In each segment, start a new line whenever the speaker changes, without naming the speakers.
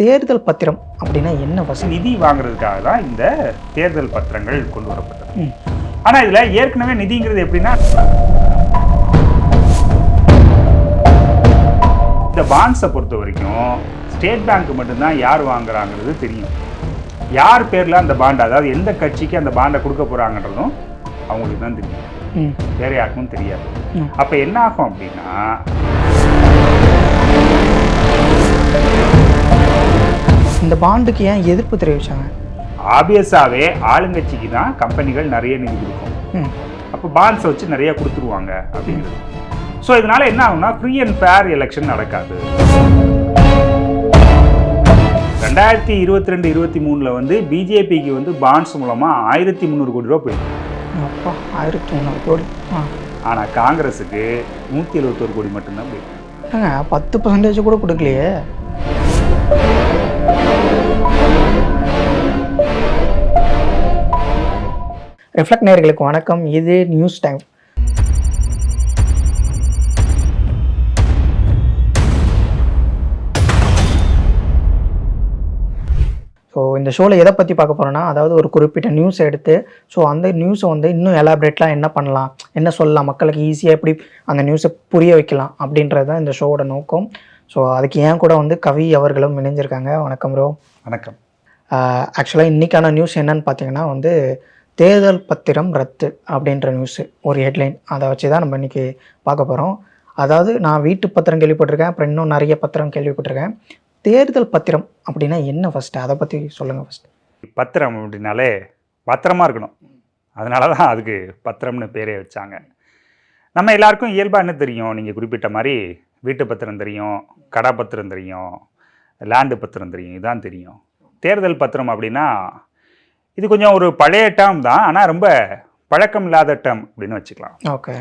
தேர்தல் பத்திரம் அப்படின்னா என்ன ஃபர்ஸ்ட்
நிதி வாங்குறதுக்காக தான் இந்த தேர்தல் பத்திரங்கள் கொண்டு வரப்பட்டது.
ம்.
ஆனா இதுல ஏற்கனவே நிதிங்கிறது எப்படின்னா இந்த பாண்ட்ஸை பொறுத்த வரைக்கும் ஸ்டேட் பேங்க் மட்டும்தான் யார் வாங்குறாங்கிறது தெரியும். யார் பேர்ல அந்த பாண்ட் அதாவது எந்த கட்சிக்கு அந்த பாண்டை கொடுக்க போறாங்கன்றதும் அவங்களுக்கு தான் தெரியும். வேற யாருக்கும் தெரியாது. அப்ப என்ன ஆகும் அப்படின்னா
இந்த பாண்டுக்கு ஏன் எதிர்ப்பு தெரிவிச்சாங்க?
ஆபியஸாவே ஆளுங்கட்சிக்கு தான் கம்பெனிகள் நிறைய நிதி கொடுக்கும். அப்போ பாண்ட்ஸை வச்சு நிறைய கொடுத்துருவாங்க அப்படிங்கிறது. ஸோ இதனால என்ன ஆகும்னா ஃப்ரீ அண்ட் ஃபேர் எலெக்ஷன் நடக்காது. ரெண்டாயிரத்தி இருபத்தி ரெண்டு இருபத்தி மூணில் வந்து பிஜேபிக்கு வந்து பாண்ட்ஸ் மூலமாக ஆயிரத்தி முந்நூறு கோடி ரூபா போயிருக்கு
அப்பா ஆயிரத்தி முந்நூறு கோடி.
ஆனால் காங்கிரஸுக்கு நூற்றி எழுபத்தோரு கோடி மட்டும்தான் போயிருக்கு
பத்து பர்சன்டேஜ் கூட கொடுக்கலையே. ரிஃப்ளெக்ட் நேயர்களுக்கு வணக்கம். இது நியூஸ் டைம் ஸோ இந்த ஷோவில் எதை பற்றி பார்க்க போகிறோன்னா அதாவது ஒரு குறிப்பிட்ட நியூஸ் எடுத்து ஸோ அந்த நியூஸை வந்து இன்னும் எலாபரேட்லாம் என்ன பண்ணலாம் என்ன சொல்லலாம் மக்களுக்கு ஈஸியாக எப்படி அந்த நியூஸை புரிய வைக்கலாம் அப்படின்றது தான் இந்த ஷோவோட நோக்கம். ஸோ அதுக்கு ஏன் கூட வந்து கவி அவர்களும் இணைஞ்சிருக்காங்க. வணக்கம் ப்ரோ
வணக்கம்.
ஆக்சுவலாக இன்றைக்கான நியூஸ் என்னன்னு பார்த்தீங்கன்னா வந்து தேர்தல் பத்திரம் ரத்து அப்படின்ற நியூஸு ஒரு ஹெட்லைன் அதை வச்சு தான் நம்ம இன்றைக்கி பார்க்க போகிறோம் அதாவது நான் வீட்டு பத்திரம் கேள்விப்பட்டிருக்கேன் அப்புறம் இன்னும் நிறைய பத்திரம் கேள்விப்பட்டிருக்கேன். தேர்தல் பத்திரம் அப்படின்னா என்ன ஃபஸ்ட்டு அதை பற்றி சொல்லுங்கள் ஃபஸ்ட்டு
பத்திரம் அப்படின்னாலே பத்திரமா இருக்கணும். அதனால தான் அதுக்கு பத்திரம்னு பேரே வச்சாங்க. நம்ம எல்லாருக்கும் இயல்பாக என்ன தெரியும்? நீங்கள் குறிப்பிட்ட மாதிரி வீட்டு பத்திரம் தெரியும் கடை பத்திரம் தெரியும் லேண்டு பத்திரம் தெரியும் இதுதான் தெரியும். தேர்தல் பத்திரம் அப்படின்னா இது கொஞ்சம் ஒரு பழைய டேர்ம் தான் ஆனால் ரொம்ப பழக்கம் இல்லாத டேர்ம் அப்படின்னு வச்சுக்கலாம்.
ஓகே.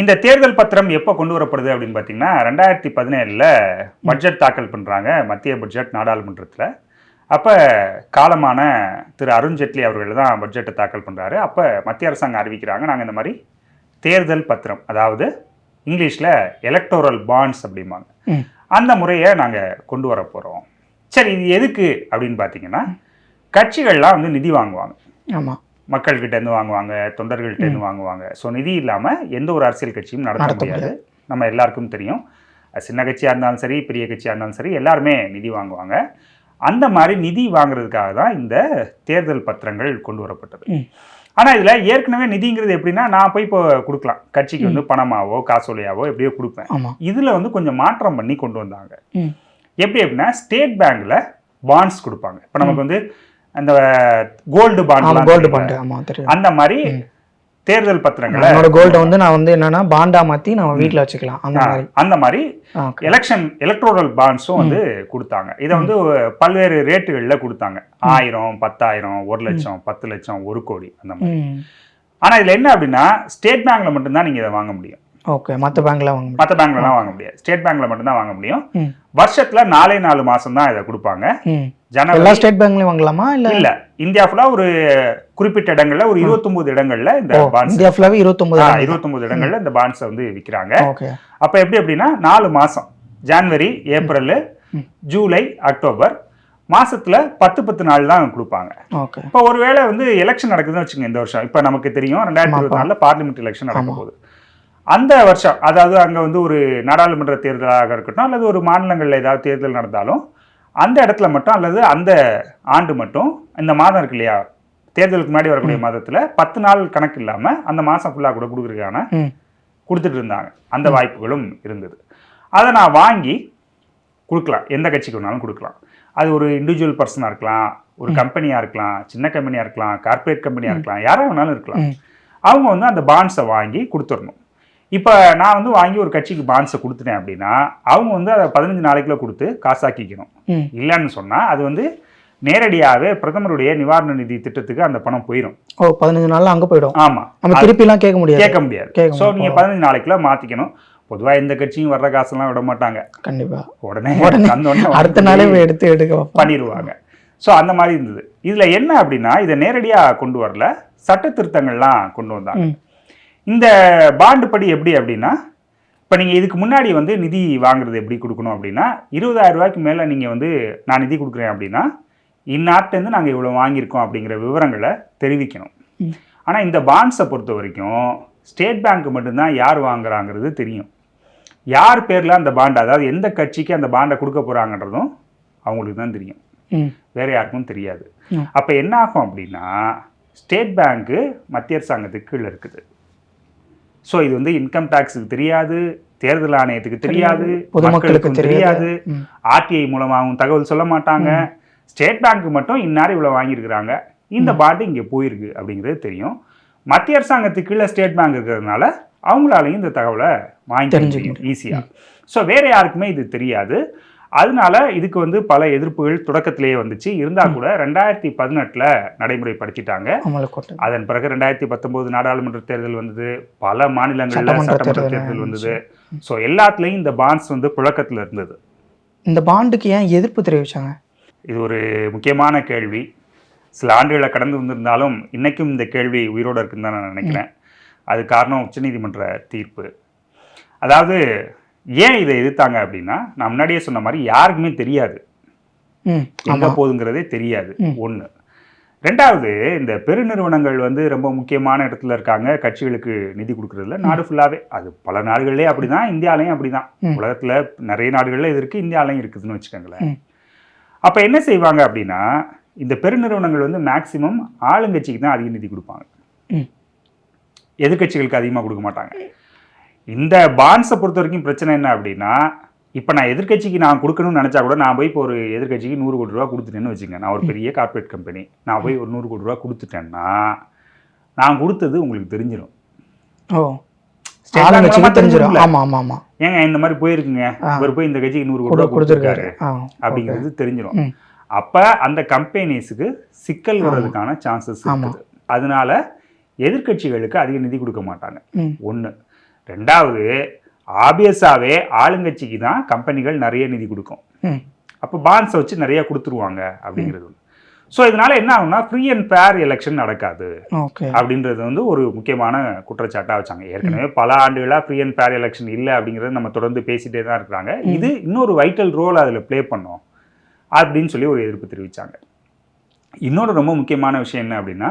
இந்த தேர்தல் பத்திரம் எப்போ கொண்டு வரப்படுது அப்படின்னு பார்த்தீங்கன்னா ரெண்டாயிரத்தி பதினேழில் பட்ஜெட் தாக்கல் பண்ணுறாங்க மத்திய பட்ஜெட் நாடாளுமன்றத்தில். அப்போ காலமான திரு அருண்ஜேட்லி அவர்கள் தான் பட்ஜெட்டை தாக்கல் பண்ணுறாரு அப்போ மத்திய அரசாங்கம் அறிவிக்கிறாங்க நாங்கள் இந்த மாதிரி தேர்தல் பத்திரம் அதாவது இங்கிலீஷில் எலக்டோரல் பாண்ட்ஸ் அப்படிம்பாங்க. அந்த முறையை நாங்கள் கொண்டு வர போகிறோம் சரி இது எதுக்கு அப்படின்னு பார்த்தீங்கன்னா கட்சிகள்லாம் வந்து நிதி வாங்குவாங்க.
ஆமாம்
மக்கள்கிட்ட இருந்து வாங்குவாங்க தொண்டர்கள்ட்ட இருந்து வாங்குவாங்க. ஸோ நிதி இல்லாமல் எந்த ஒரு அரசியல் கட்சியும் நடத்த முடியாது. நம்ம எல்லாருக்கும் தெரியும். சின்ன கட்சியாக இருந்தாலும் சரி பெரிய கட்சியாக இருந்தாலும் சரி எல்லாருமே நிதி வாங்குவாங்க. அந்த மாதிரி நிதி வாங்குறதுக்காக தான் இந்த தேர்தல் பத்திரங்கள் கொண்டு வரப்பட்டது. ஆனால் இதில் ஏற்கனவே நிதிங்கிறது எப்படின்னா நான் போய் இப்போ கொடுக்கலாம். கட்சிக்கு வந்து பணமாவோ காசோலையாவோ எப்படியோ கொடுப்பேன். இதில் வந்து கொஞ்சம் மாற்றம் பண்ணி கொண்டு வந்தாங்க. எப்படி அப்படின்னா ஸ்டேட் பேங்க்ல பாண்ட்ஸ் கொடுப்பாங்க. இப்போ நமக்கு வந்து அந்த கோல்டு பாண்ட்
கோல்டு பாண்டு ஆமாம் தெரியும்.
அந்த மாதிரி தேர்தல் பத்திரங்களை
என்னோட கோல்டை வந்து நான் வந்து என்னன்னா பாண்டா மாற்றி நம்ம வீட்டில் வச்சுக்கலாம். அந்த மாதிரி.
அந்த மாதிரி எலெக்ஷன் எலக்ட்ரோரல் பாண்ட்ஸும் வந்து கொடுத்தாங்க. இதை வந்து பல்வேறு ரேட்டுகள்ல கொடுத்தாங்க. ஆயிரம் பத்தாயிரம் ஒரு லட்சம் பத்து லட்சம் ஒரு கோடி அந்த மாதிரி.
ம்.
ஆனா இதுல என்ன அப்படின்னா ஸ்டேட் பேங்க்ல மட்டும்தான் நீங்க இதை வாங்க முடியும்.
ஓகே மற்ற பேங்க்ல வாங்க முடியும்
மற்ற பேங்க்லலாம் வாங்க முடியாது. ஸ்டேட் பேங்க்ல மட்டும்தான் வாங்க முடியும். வருஷத்துல நாலே நாலு மாசம் தான் இதை கொடுப்பாங்க. ஜனவரி
ஸ்டேட் பேங்க்லயும் வாங்கலாமா இல்ல?
இல்ல இந்தியா ஃபுல்லா ஒரு குறிப்பிட்ட இடங்கள்ல ஒரு 29 இடங்கள்ல இந்த பாண்ட்ஸ்
இந்தியா ஃபுல்லாவே இருபத்தொன்பது
இருபத்தொன்பது இடங்கள்ல இந்த பாண்ட்ஸை வந்து விக்கிறாங்க.
ஓகே.
அப்ப எப்படி அப்படின்னா நாலு மாசம். January April. July October. மாசத்துல பத்து பத்து நாள் தான் கொடுப்பாங்க.
ஓகே.
இப்போ ஒருவேளை வந்து எலெக்ஷன் நடக்குதுன்னு வச்சுங்க இந்த வருஷம். இப்போ நமக்கு தெரியும் ரெண்டாயிரத்தி இருபத்தி நாலுல பார்லிமெண்ட் எலெக்ஷன் நடக்க. போகுது. அந்த வருஷம் அதாவது அங்க வந்து ஒரு நாடாளுமன்ற தேர்தலாக இருக்கட்டும் அல்லது ஒரு மாநிலங்கள்ல ஏதாவது தேர்தல் நடந்தாலும் அந்த இடத்துல மட்டும் அல்லது அந்த ஆண்டு மட்டும் இந்த மாதம் இருக்கு இல்லையா தேர்தலுக்கு முன்னாடி வரக்கூடிய மாதத்துல பத்து நாள் கணக்கு இல்லாம அந்த மாசம் ஃபுல்லா கூட கொடுக்குறதுக்கான கொடுத்துட்டு இருந்தாங்க. அந்த வாய்ப்புகளும் இருந்தது. அதை நான் வாங்கி கொடுக்கலாம். எந்த கட்சிக்கு வேணாலும் கொடுக்கலாம். அது ஒரு இண்டிவிஜுவல் பர்சனாக இருக்கலாம் ஒரு கம்பெனியாக இருக்கலாம் சின்ன கம்பெனியாக இருக்கலாம் கார்ப்பரேட் கம்பெனியாக இருக்கலாம் யாராக வேணாலும் இருக்கலாம். அவங்க வந்து அந்த பாண்ட்ஸை வாங்கி கொடுத்துடணும். இப்போ நான் வந்து வாங்கி ஒரு கட்சிக்கு பாண்ட்ஸை கொடுத்துட்டேன் அப்படின்னா அவங்க வந்து அதை பதினஞ்சு நாளைக்குள்ள கொடுத்து காசாக்கிக்கணும். இல்லைன்னு சொன்னால் அது வந்து நேரடியாகவே பிரதமருடைய நிவாரண நிதி திட்டத்துக்கு அந்த பணம் போயிடும்
ஓ பதினஞ்சு நாள்ல அங்க போயிடும்.
ஆமாம்
நம்ம திருப்பிலாம் கேட்க முடியாது.
கேட்க முடியாது. ஸோ. நீங்கள் பதினஞ்சு நாளைக்குள்ள மாற்றிக்கணும் பொதுவா எந்த கட்சியும் வர்ற காசெல்லாம் விட மாட்டாங்க.
கண்டிப்பா.
உடனே
உடனே
வந்தோடனே
அடுத்த நாளே எடுத்து எடுக்க.
பண்ணிடுவாங்க ஸோ அந்த மாதிரி இருந்தது. இதுல என்ன அப்படின்னா இதை நேரடியா கொண்டு வரல. சட்ட திருத்தங்கள்லாம் கொண்டு வந்தாங்க. இந்த பாண்டு படி எப்படி அப்படின்னா இப்போ நீங்கள் இதுக்கு முன்னாடி வந்து நிதி வாங்குறது எப்படி கொடுக்கணும் அப்படின்னா இருபதாயிரம் ரூபாய்க்கு மேலே நீங்கள் வந்து நான் நிதி கொடுக்குறேன் அப்படின்னா இந்நாட்டிலேருந்து நாங்கள் இவ்வளோ வாங்கியிருக்கோம் அப்படிங்கிற விவரங்களை தெரிவிக்கணும். ஆனால் இந்த பாண்ட்ஸை பொறுத்த வரைக்கும் ஸ்டேட் பேங்க் மட்டும்தான் யார் வாங்குறாங்கிறது தெரியும். யார் பேரில் அந்த பாண்ட் அதாவது எந்த கட்சிக்கு அந்த பாண்டை கொடுக்க போகிறாங்கன்றதும் அவங்களுக்கு தான் தெரியும். வேற யாருக்கும் தெரியாது. அப்போ என்ன ஆகும் அப்படின்னா ஸ்டேட் பேங்க்கு மத்திய அரசாங்கத்துக்கு கீழே இருக்குது. ஸோ இது வந்து இன்கம் டேக்ஸுக்கு தெரியாது தேர்தல் ஆணையத்துக்கு தெரியாது.
பொதுமக்களுக்கு தெரியாது.
ஆர்டிஐ மூலமாகவும் தகவல் சொல்ல மாட்டாங்க. ஸ்டேட் பேங்க் மட்டும் இந்நேரம் இவ்வளோ வாங்கியிருக்கிறாங்க. இந்த பாண்டு இங்கே போயிருக்கு அப்படிங்கிறது தெரியும். மத்திய அரசாங்கத்துக்கு கீழே ஸ்டேட் பேங்க் இருக்கிறதுனால அவங்களாலையும் இந்த தகவலை வாங்கி
தெரிஞ்சுக்க
முடியும் ஈஸியாக ஸோ வேற யாருக்குமே இது தெரியாது. அதனால இதுக்கு வந்து பல எதிர்ப்புகள் தொடக்கத்திலேயே வந்துச்சு. இருந்தால் கூட ரெண்டாயிரத்தி பதினெட்டில் நடைமுறைப்படுத்திட்டாங்க அதன் பிறகு ரெண்டாயிரத்தி பத்தொம்போது நாடாளுமன்ற தேர்தல் வந்தது. பல மாநிலங்களில்
சட்டமன்ற தேர்தல்
வந்தது. ஸோ எல்லாத்துலேயும் இந்த பாண்ட்ஸ் வந்து புழக்கத்தில் இருந்தது.
இந்த பாண்டுக்கு ஏன் எதிர்ப்பு தெரிவிச்சாங்க?
இது ஒரு முக்கியமான கேள்வி. சில ஆண்டுகளை கடந்து வந்திருந்தாலும் இன்னைக்கும் இந்த கேள்வி உயிரோடு இருக்குன்னு தான் நான் நினைக்கிறேன். அது காரணம் உச்சநீதிமன்ற தீர்ப்பு. அதாவது ஏன் இதை எதிர்த்தாங்க அப்படின்னா நான் முன்னாடியே சொன்ன மாதிரி யாருக்குமே தெரியாது. எங்க போகுதுங்கிறதே தெரியாது. ஒன்று ரெண்டாவது இந்த பெருநிறுவனங்கள் வந்து ரொம்ப முக்கியமான இடத்துல இருக்காங்க. கட்சிகளுக்கு நிதி கொடுக்கறதுல நாடு ஃபுல்லாவே அது பல நாடுகள்லயே அப்படிதான் இந்தியாலயும் அப்படிதான்.
ம்.
உலகத்துல நிறைய நாடுகள்ல இது இருக்கு இந்தியாலயும் இருக்குதுன்னு வச்சுக்கோங்களேன். அப்ப என்ன செய்வாங்க அப்படின்னா இந்த பெருநிறுவனங்கள் வந்து மேக்சிமம் ஆளுங்கட்சிக்கு தான் அதிக நிதி கொடுப்பாங்க.
ம்.
எதிர்க்கட்சிகளுக்கு அதிகமாக கொடுக்க மாட்டாங்க. இந்த பாண்ட்ஸை பொறுத்த வரைக்கும் பிரச்சனை என்ன அப்படின்னா இப்போ நான் எதிர்க்கட்சிக்கு நான் கொடுக்கணும்னு நினச்சா கூட நான் போய் இப்போ ஒரு எதிர்க்கட்சிக்கு நூறு கோடி ரூபா கொடுத்துட்டேன்னு வச்சுங்க. நான் ஒரு பெரிய கார்ப்பரேட் கம்பெனி நான் போய் ஒரு நூறு கோடி ரூபா கொடுத்துட்டேன்னா நான் கொடுத்தது உங்களுக்கு தெரிஞ்சிடும்
ஓ. தெரிஞ்சிடும்? ஆமாம் ஆமாம் ஆமாம்
ஏங்க இந்த மாதிரி போயிருக்குங்க. இவர் போய் இந்த கட்சிக்கு நூறு கோடி ரூபா கொடுத்துருக்காரு. அப்படிங்கிறது தெரிஞ்சிடும். அப்ப அந்த கம்பெனிஸுக்கு சிக்கல் வர்றதுக்கான சான்சஸ். இருக்குது. அதனால எதிர்க்கட்சிகளுக்கு அதிக நிதி கொடுக்க மாட்டாங்க. ஒன்று ரெண்டாவது ஆபியஸாவே ஆளுங்கட்சிக்கு தான் கம்பெனிகள் நிறைய நிதி கொடுக்கும். அப்போ பாண்ட்ஸை வச்சு நிறைய கொடுத்துருவாங்க அப்படிங்கிறது ஸோ இதனால என்ன ஆகும்னா ஃப்ரீ அண்ட் ஃபேர் எலெக்ஷன் நடக்காது அப்படின்றது வந்து ஒரு முக்கியமான குற்றச்சாட்டாக வச்சாங்க. ஏற்கனவே பல ஆண்டுகளாக ஃப்ரீ அண்ட் ஃபேர் எலெக்ஷன் இல்லை அப்படிங்கிறத நம்ம தொடர்ந்து பேசிட்டே தான் இருக்கிறாங்க. இது இன்னொரு வைட்டல் ரோல் அதில் ப்ளே பண்ணோம் அப்படின்னு சொல்லி ஒரு எதிர்ப்பு தெரிவித்தாங்க இன்னொரு ரொம்ப முக்கியமான விஷயம் என்ன அப்படின்னா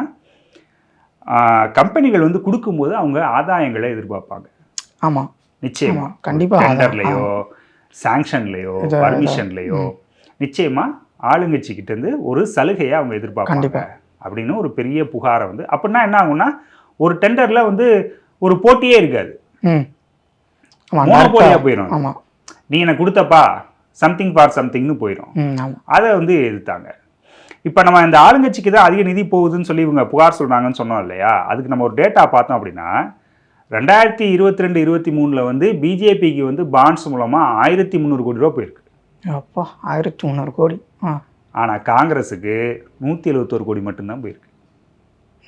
கம்பெனிகள் வந்து கொடுக்கும்போது அவங்க ஆதாயங்களை எதிர்பார்ப்பாங்க.
ஆமாம்
நிச்சயமா.
ஆமா, கண்டிப்பா. ஆதாயம்.
டெண்டர்லையோ சாங்ஷன்லையோ பர்மிஷன்லையோ நிச்சயமா ஆளுங்கட்சி கிட்ட இருந்து ஒரு சலுகையை அவங்க எதிர்பார்ப்பாங்க. அப்படின்னு ஒரு பெரிய புகாரை வந்து அப்படின்னா என்ன ஆகும்னா ஒரு டெண்டர்ல வந்து ஒரு போட்டியே இருக்காது.
ம். ஆமாம்
மோனோபோலியா போயிடும் நீ எனக்கு கொடுத்தப்பா சம்திங் ஃபார் சம்திங்னு போயிடும் அதை வந்து எதிர்த்தாங்க. இப்போ நம்ம இந்த ஆளுங்கட்சிக்கு தான் அதிக நிதி போகுதுன்னு சொல்லி இவங்க புகார் சொல்றாங்கன்னு சொன்னோம் இல்லையா? அதுக்கு நம்ம ஒரு டேட்டா பார்த்தோம் அப்படின்னா ரெண்டாயிரத்தி இருபத்தி ரெண்டு இருபத்தி மூணில் வந்து பிஜேபிக்கு வந்து பாண்ட்ஸ் மூலமாக ஆயிரத்தி முந்நூறு கோடி ரூபா போயிருக்கு.
அப்பா ஆயிரத்தி முந்நூறு கோடி. ஆ.
ஆனால் காங்கிரஸுக்கு நூற்றி எழுபத்தோரு கோடி மட்டும்தான் போயிருக்கு.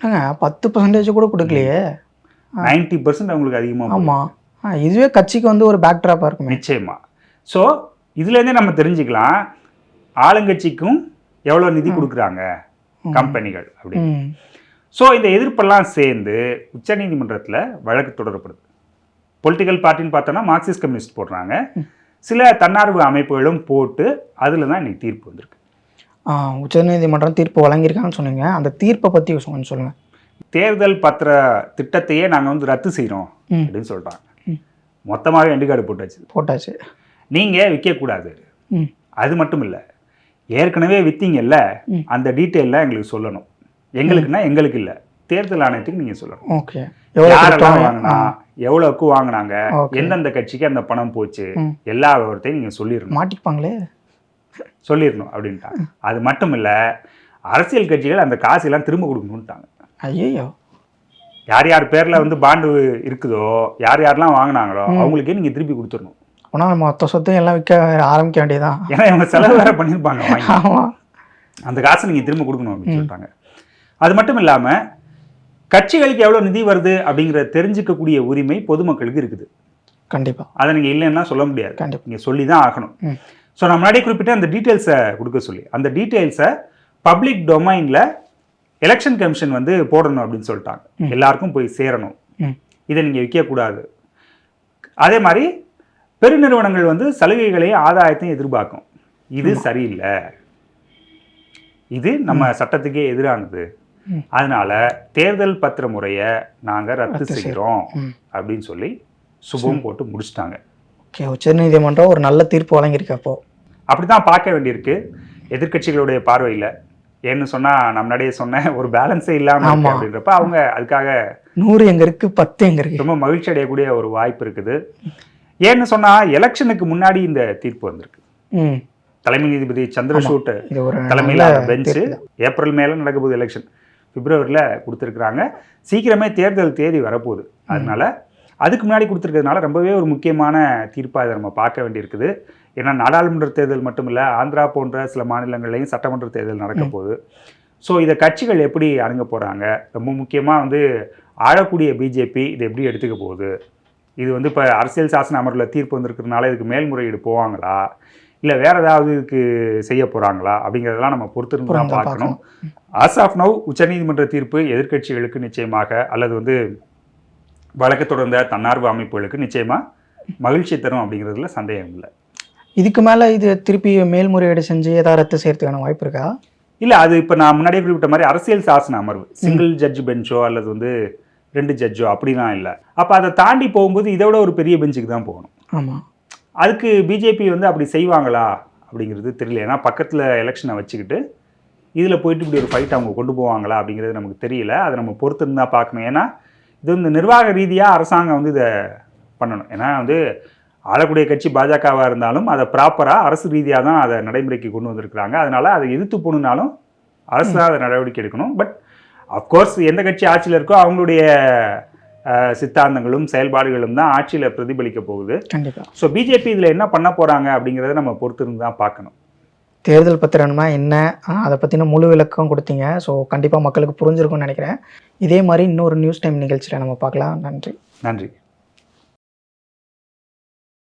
என்னங்க பத்து பர்சன்டேஜ் கூட கொடுக்கலையே?
நைன்டி பர்சன்ட் அவங்களுக்கு அதிகமாக
ஆமாம் இதுவே கட்சிக்கு வந்து ஒரு பேக் ட்ராப்பாக இருக்குமே.
நிச்சயமா. ஸோ இதுலேருந்தே நம்ம தெரிஞ்சுக்கலாம் ஆளுங்கட்சிக்கும் எவ்வளோ நிதி கொடுக்குறாங்க கம்பெனிகள் அப்படின்னு. ஸோ இந்த எதிர்ப்பெல்லாம் சேர்ந்து உச்சநீதிமன்றத்தில் வழக்கு தொடரப்படுது. பொலிட்டிக்கல் பார்ட்டின்னு பார்த்தோன்னா மார்க்சிஸ்ட் கம்யூனிஸ்ட் போடுறாங்க. சில தன்னார்வ அமைப்புகளும் போட்டு அதில் தான் இன்னைக்கு தீர்ப்பு வந்திருக்கு.
உச்சநீதிமன்றம் தீர்ப்பு வழங்கியிருக்காங்கன்னு சொன்னீங்க. அந்த தீர்ப்பை பற்றி கொஞ்சம் சொல்லுங்கள்
தேர்தல் பத்திர திட்டத்தையே நாங்கள் வந்து ரத்து செய்கிறோம். அப்படின்னு சொல்கிறாங்க. மொத்தமாகவே எண்டுகார்டு போட்டாச்சு.
போட்டாச்சு.
நீங்கள் விற்கக்கூடாது அது மட்டும் இல்லை ஏற்கனவே விற்றீங்கல்ல. அந்த டீட்டெயிலாம் எங்களுக்கு சொல்லணும். எங்களுக்குன்னா எங்களுக்கு இல்லை தேர்தல் ஆணையத்துக்கு நீங்கள் சொல்லணும்.
ஓகே.
யாரெல்லாம் வாங்கினா எவ்வளவுக்கு வாங்கினாங்க. எந்தெந்த கட்சிக்கு அந்த பணம் போச்சு. எல்லா விவரத்தையும் நீங்க சொல்லிடணும்.
மாட்டிப்பாங்களே?
சொல்லிடணும் அப்படின்ட்டாங்க. அது மட்டும் இல்ல அரசியல் கட்சிகள் அந்த காசு எல்லாம் திரும்ப கொடுக்கணும்ட்டாங்க.
ஐயோ
யார் யார் பேர்ல வந்து பாண்டு இருக்குதோ யார் யாரெல்லாம் வாங்கினாங்களோ அவங்களுக்கே நீங்க திருப்பி கொடுத்துடணும்.
நம்ம மொத்த சொத்தையும் எல்லாம் விற்க ஆரம்பிக்க வேண்டியதான்
ஏன்னா இவங்க செலவு வேற பண்ணியிருப்பாங்க
ஆமாம்
அந்த காசை நீங்க திரும்ப கொடுக்கணும் அப்படின்னு சொல்லிட்டாங்க. அது மட்டும் இல்லாம கட்சிகளுக்கு எவ்வளவு நிதி வருது அப்படிங்கிற தெரிஞ்சுக்கக்கூடிய உரிமை பொதுமக்களுக்கு இருக்குது.
கண்டிப்பாக
அதை நீங்க இல்லைன்னா சொல்ல முடியாது.
கண்டிப்பா.
நீங்க சொல்லி தான் ஆகணும் ஸோ நான் முன்னாடியே குறிப்பிட்ட அந்த டீட்டெயில்ஸை கொடுக்க சொல்லி அந்த டீட்டெயில்ஸை பப்ளிக் டொமைனில் எலெக்ஷன் கமிஷன் வந்து போடணும் அப்படின்னு சொல்லிட்டாங்க. எல்லாருக்கும் போய் சேரணும். இதை நீங்கள் விற்கக்கூடாது. அதே மாதிரி பெருநிறுவனங்கள் வந்து சலுகைகளையும் ஆதாயத்தையும் எதிர்பார்க்கும். இது சரியில்லை. இது நம்ம சட்டத்துக்கே எதிரானது. அதனால தேர்தல் பத்திர முறையை நாங்கள் ரத்து செய்கிறோம். அப்படின்னு சொல்லி சுபம் போட்டு முடிச்சிட்டாங்க.
ஓகே உச்சநீதிமன்றம் ஒரு நல்ல தீர்ப்பு வழங்கியிருக்கு அப்போ.
அப்படி தான் பார்க்க வேண்டியிருக்கு. எதிர்க்கட்சிகளுடைய பார்வையில். ஏன்னு சொன்னால் நான் முன்னாடியே சொன்னேன் ஒரு பேலன்ஸே இல்லாமல். அப்படின்றப்ப அவங்க அதுக்காக
நூறு எங்க இருக்கு பத்து எங்க இருக்கு.
ரொம்ப மகிழ்ச்சி அடையக்கூடிய ஒரு வாய்ப்பு இருக்குது. ஏன்னு சொன்னால் எலெக்ஷனுக்கு முன்னாடி இந்த தீர்ப்பு வந்திருக்கு. தலைமை நீதிபதி சந்திரசூட்
நல்ல
பெஞ்சு. ஏப்ரல் மேல நடக்க போகுது எலெக்ஷன் பிப்ரவரியில் கொடுத்துருக்குறாங்க. சீக்கிரமே தேர்தல் தேதி வரப்போகுது. அதனால அதுக்கு முன்னாடி கொடுத்துருக்கிறதுனால ரொம்பவே ஒரு முக்கியமான தீர்ப்பாக இதை நம்ம பார்க்க வேண்டியிருக்குது. ஏன்னா நாடாளுமன்ற தேர்தல் மட்டும் இல்லை ஆந்திரா போன்ற சில மாநிலங்கள்லையும் சட்டமன்ற தேர்தல் நடக்க போகுது. ஸோ இதை கட்சிகள் எப்படி அணுக போகிறாங்க ரொம்ப முக்கியமாக வந்து ஆளக்கூடிய பிஜேபி இதை எப்படி எடுத்துக்க போகுது? இது வந்து இப்போ அரசியல் சாசன அமர்வில் தீர்ப்பு வந்திருக்கிறதுனால இதுக்கு மேல்முறையீடு போவாங்களா? இல்லை வேற ஏதாவது இதுக்கு செய்ய போகிறாங்களா அப்படிங்கிறதெல்லாம் நம்ம பொறுத்திருந்து தான் பார்க்கணும். ஆஸ் ஆஃப் நவ் உச்சநீதிமன்ற தீர்ப்பு எதிர்க்கட்சிகளுக்கு நிச்சயமாக அல்லது வந்து வழக்கு தொடர்ந்த தன்னார்வ அமைப்புகளுக்கு நிச்சயமாக மகிழ்ச்சி தரும் அப்படிங்கிறதுல சந்தேகம் இல்லை.
இதுக்கு மேல இது திருப்பி மேல்முறையீடு செஞ்சு ஏதாவது ரத்து செய்யறதுக்கான வாய்ப்பு இருக்கா?
இல்லை அது இப்போ நான் முன்னாடியே குறிப்பிட்ட மாதிரி அரசியல் சாசன அமர்வு. சிங்கிள் ஜட்ஜ் பெஞ்சோ அல்லது வந்து ரெண்டு ஜட்ஜோ அப்படிலாம் இல்லை. அப்போ அதை தாண்டி போகும்போது இதை விட ஒரு பெரிய பெஞ்சுக்கு தான் போகணும்.
ஆமா.
அதுக்கு பிஜேபி வந்து அப்படி செய்வாங்களா அப்படிங்கிறது தெரியல. ஏன்னா பக்கத்தில் எலெக்ஷனை வச்சுக்கிட்டு இதில் போயிட்டு இப்படி ஒரு ஃபைட் அவங்க கொண்டு போவாங்களா அப்படிங்கிறது நமக்கு தெரியல. அதை நம்ம பொறுத்திருந்து பார்க்கணும். ஏன்னா இது வந்து நிர்வாக ரீதியாக அரசாங்கம் வந்து இதை பண்ணணும். ஏன்னா வந்து ஆளக்கூடிய கட்சி பாஜகவாக இருந்தாலும் அதை ப்ராப்பராக அரசு ரீதியாக தான் அதை நடைமுறைக்கு கொண்டு வந்திருக்கிறாங்க. அதனால் அதை எதிர்த்து போகணுன்னாலும் அரசு தான் அதை நடவடிக்கை எடுக்கணும். பட் அஃப்கோர்ஸ் எந்த கட்சி ஆட்சியில் இருக்கோ அவங்களுடைய சித்தாந்தங்களும் செயல்பாடுகளும் தான் ஆட்சியில் பிரதிபலிக்க போகுது. ஸோ பிஜேபி இதில் என்ன பண்ண போகிறாங்க அப்படிங்கிறத நம்ம பொறுத்திருந்து தான் பார்க்கணும்.
தேர்தல் பத்திரம்னா என்ன? அதை பற்றின முழு விளக்கம் கொடுத்தீங்க. ஸோ கண்டிப்பாக மக்களுக்கு புரிஞ்சிருக்கும்னு நினைக்கிறேன். இதே மாதிரி இன்னொரு நியூஸ் டைம் நிகழ்ச்சியில் நம்ம பார்க்கலாம். நன்றி.
நன்றி.